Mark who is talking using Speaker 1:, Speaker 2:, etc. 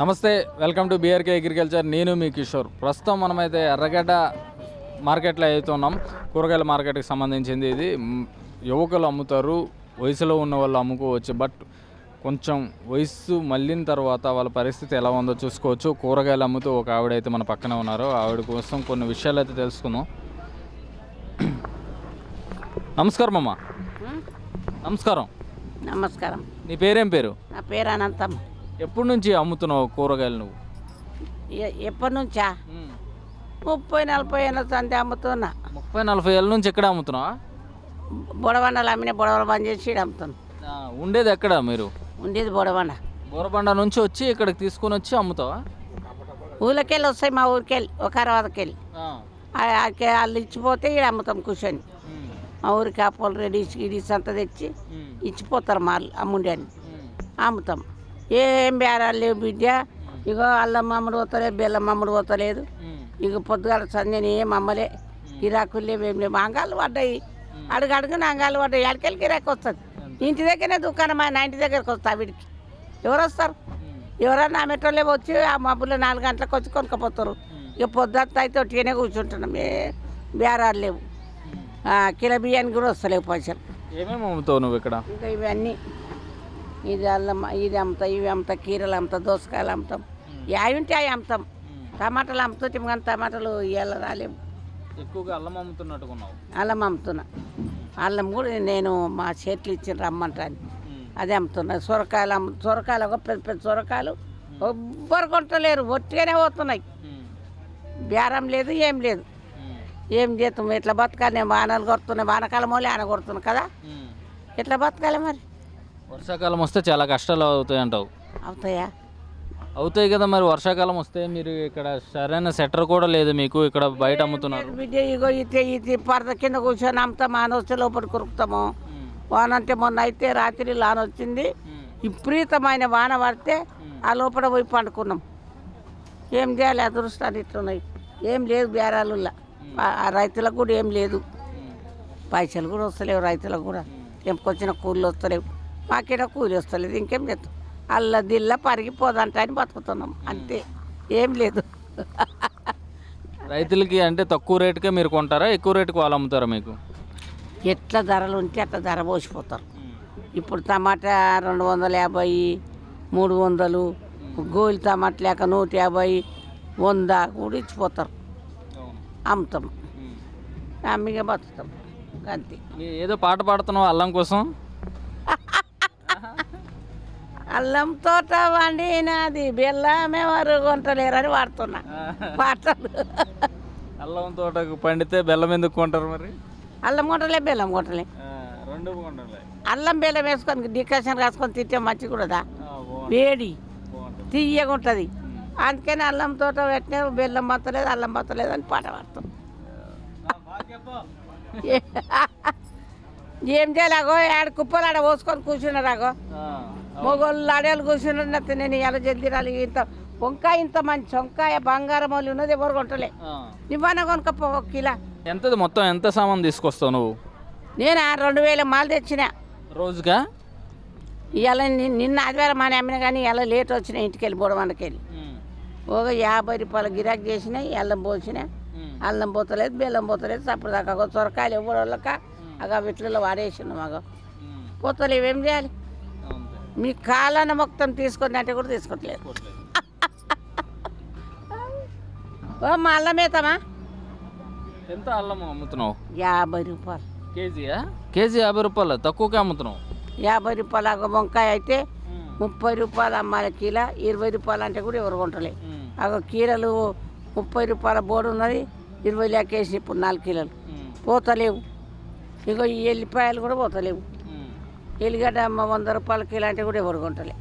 Speaker 1: నమస్తే welcome to BRK agriculture నేను మీ కిషోర్. ప్రస్తుతం మనమైతే ఎర్రగడ్డ మార్కెట్లో అయితే ఉన్నాం కూరగాయల మార్కెట్కి సంబంధించింది ఇది. యువకులు అమ్ముతారు వయసులో ఉన్న వాళ్ళు అమ్ముకోవచ్చు బట్ కొంచెం వయసు మళ్ళిన తర్వాత వాళ్ళ పరిస్థితి ఎలా ఉందో చూసుకోవచ్చు. కూరగాయలు అమ్ముతూ ఒక ఆవిడ అయితే మన పక్కన ఉన్నారు. ఆవిడ కోసం కొన్ని విషయాలు అయితే తెలుసుకుందాం. నమస్కారం అమ్మ. నమస్కారం.
Speaker 2: నమస్కారం.
Speaker 1: నీ పేరేం పేరు?
Speaker 2: నా పేరు అనంతం.
Speaker 1: ఎప్పటి నుంచి అమ్ముతున్నావు కూరగాయలు నువ్వు?
Speaker 2: ఎ- ఎప్పటి నుంచా? ముప్పై నలభై ఏళ్ళ సంది అమ్ముతున్నా.
Speaker 1: ముప్పై నలభై ఏళ్ళ నుంచి ఎక్కడ అమ్ముతున్నావా?
Speaker 2: బుడబండలు అమ్మిన బుడవలు బంద్ చేసి ఈడ అమ్ముతాను
Speaker 1: ఆ, ఉండేది ఎక్కడ మీరు?
Speaker 2: ఉండేది బుడబండ.
Speaker 1: బోరబండ నుంచి వచ్చి ఇక్కడికి తీసుకొని వచ్చి అమ్ముతావా?
Speaker 2: ఊళ్ళకెళ్ళి వస్తాయి మా ఊరికెళ్ళి ఒక అరవదకెళ్ళి
Speaker 1: ఆ.
Speaker 2: వాళ్ళు ఇచ్చిపోతే ఈడ అమ్ముతాం కూర్చొని.
Speaker 1: ఉమ్.
Speaker 2: మా ఊరికి అప్పులు రెడీ ఇడిస్ అంతా తెచ్చి
Speaker 1: ఉమ్.
Speaker 2: ఇచ్చిపోతారు మా అమ్ముండి అని
Speaker 1: ఉమ్.
Speaker 2: అమ్ముతాం. ఏం బేరాలు లేవు బిడ్డ. ఇగో అల్లం మమ్మడు పోతలేదు బెల్లం మమ్మడు పోతలేదు. ఇక పొద్దుగాల సంజని ఏం అమ్మలే. గిరాకులు లేవు ఏం లేవు. అంగాలు పడ్డాయి. అడుగు అడుగున అంగాలు పడ్డాయి. ఎడకెళ్ళి గిరాకు వస్తుంది. ఇంటి దగ్గరనే దుకాణం మా నా ఇంటి దగ్గరకు వస్తా వీడికి. ఎవరు వస్తారు. ఎవరన్నా మెట్రోలే వచ్చి ఆ మబ్బులో నాలుగు గంటలకు వచ్చి కొనుక్కపోతారు. ఇక పొద్దుత్త అయితే ఒట్టిగానే కూర్చుంటున్నాం. ఏ బేరాలు లేవు. కిలో బియ్యానికి కూడా వస్తలేవు పైసలు.
Speaker 1: ఏమేమి అమ్ముతావు నువ్వు ఇక్కడ?
Speaker 2: ఇంకా ఇవన్నీ. ఇది అల్లం ఇది అమ్ముతా ఇవి అమ్ముతా కీరలు అమ్ముతా దోసకాయలు అమ్ముతాం. అవి ఉంటే అవి అమ్ముతాం. టమాటాలు అమ్ముతాం కానీ టమాటాలు ఇవాళ రాలేము
Speaker 1: ఎక్కువగా అల్లం అమ్ముతున్నట్టుకున్నావు?
Speaker 2: అల్లం అమ్ముతున్నా. అల్లం కూడా నేను మా చేతులు ఇచ్చిన రమ్మంటాను. అదే అమ్ముతున్నా. సొరకాయలు అమ్ము సొరకాయలు ఒక పెద్ద పెద్ద సొరకాయలు ఎవ్వరు కొంటలేరు. ఒట్టిగానే పోతున్నాయి. బేరం లేదు ఏం లేదు. ఏం చేస్తాం? ఎట్లా బతకాలి? నేను వానలు కొడుతున్నాయి వానకాలం మళ్ళీ ఆన కొడుతున్నా కదా. ఎట్లా బతకాలి మరి?
Speaker 1: వర్షాకాలం వస్తే చాలా కష్టాలు అవుతాయి అంటావు.
Speaker 2: అవుతాయా?
Speaker 1: అవుతాయి కదా మరి వర్షాకాలం వస్తే మీరు ఇక్కడ సరైన సెటర్ కూడా లేదు మీకు ఇక్కడ బయట అమ్ముతున్నారు.
Speaker 2: బిడ్డ ఇగో ఇది ఇది పరద కింద కూర్చొని అమ్ముతాం ఆన వస్తే లోపల కొరుకుతాము. వాన అంటే మొన్న అయితే రాత్రి లాన వచ్చింది. విపరీతమైన వాన పడితే ఆ లోపల పోయి పండుకున్నాం. ఏం చేయాలి? అదృష్టాలు ఇట్లున్నాయి. ఏం లేదు ఆ రైతులకు కూడా ఏం లేదు. పైసలు కూడా వస్తలేవు రైతులకు కూడా. తెంపుకొచ్చిన కూలీలు వస్తలేవు. మాకేట కూలి వస్తలేదు ఇంకేం చేస్తాం? అల్ల దిల్ల పరిగిపోదంట అని బతుకుతున్నాం. అంతే. ఏం లేదు.
Speaker 1: రైతులకి అంటే తక్కువ రేటుకే మీరు కొంటారా? ఎక్కువ రేటుకి వాళ్ళు అమ్ముతారా మీకు?
Speaker 2: ఎట్లా ధరలు ఉంటే అట్లా ధర పోసిపోతారు. ఇప్పుడు టమాటా రెండు వందల యాభై మూడు వందలు గోలి టమాటా లేక నూట యాభై వంద కూడా ఇచ్చిపోతారు. అమ్ముతాం. అమ్మిగా బతుకుతాం. అంతే.
Speaker 1: ఏదో పాట పాడుతున్నావు అల్లం కోసం?
Speaker 2: అల్లం తోట వండినది బెల్లమే వారు కొంటలేరని వాడుతున్నా. పాటలు
Speaker 1: అల్లం తోటకు పండితే బెల్లం ఎందుకు కొంటారు మరి?
Speaker 2: అల్లం కొంటలే బెల్లం కొంటలే.
Speaker 1: రెండు
Speaker 2: అల్లం బెల్లం వేసుకొని డికాషన్ రాసుకొని తింటే మంచిగా కూడాదా? వేడి తీయగా ఉంటుంది. అందుకని అల్లం తోట పెట్టిన బెల్లం బత్తలేదు అల్లం బత్తలేదు అని పాట పాడతాం. ఏం చేయలేగో ఆడ కుప్పలు ఆడ పోసుకొని కూర్చున్నారాగో మొగోళ్ళు ఆడేళ్ళు కూర్చున్నారు నత్త నేను ఎలా జల్దిరాలి ఇంత వంకాయ ఇంత మంచి వంకాయ బంగారం వాళ్ళు ఉన్నది ఎవరు కొంటలే ఇవ్వన కొనుకపో ఒక కిలో.
Speaker 1: ఎంతది మొత్తం ఎంత సామాన్ తీసుకొస్తావు నువ్వు?
Speaker 2: నేను ఆ రెండు వేల మాలు తెచ్చిన.
Speaker 1: రోజుగా
Speaker 2: ఇవాళ నిన్న ఆదివారం మన అమ్మిన కానీ ఇలా లేట్ వచ్చిన ఇంటికి వెళ్ళి బుడమండకి వెళ్ళి ఒక యాభై రూపాయల గిరాకీ చేసిన అల్లం పోసిన. అల్లం పోతలేదు బెల్లం పోతలేదు సప్పుడు దాకా సొరకాయలు ఇవ్వడోళ్ళక అగ విట్లలో వాడేసిన మగ. పోతలేవు ఏం చేయాలి? మీ కాలాన మొత్తం తీసుకొని అంటే కూడా తీసుకోవట్లేదు. ఓ మా అల్లం వేతామా
Speaker 1: ఎంత అల్లం అమ్ముతున్నావు?
Speaker 2: యాభై రూపాయలు.
Speaker 1: కేజీయా కేజీ యాభై రూపాయలు తక్కువకే అమ్ముతున్నావు?
Speaker 2: యాభై రూపాయలు ఒక వంకాయ అయితే ముప్పై రూపాయలు అమ్మాలి కిలో ఇరవై రూపాయలు అంటే కూడా ఎవరు కొంటలే. అగో కీరలు ముప్పై రూపాయల బోర్డు ఉన్నది ఇరవై లెక్కేసి ఇప్పుడు నాలుగు కిలోలు. పోతలేవు. ఇగో ఈ ఎల్లిపాయలు కూడా పోతలేవు. ఎల్లిగడ్డ వంద రూపాయలకి ఇలాంటివి కూడా ఎవరు కొంటలే.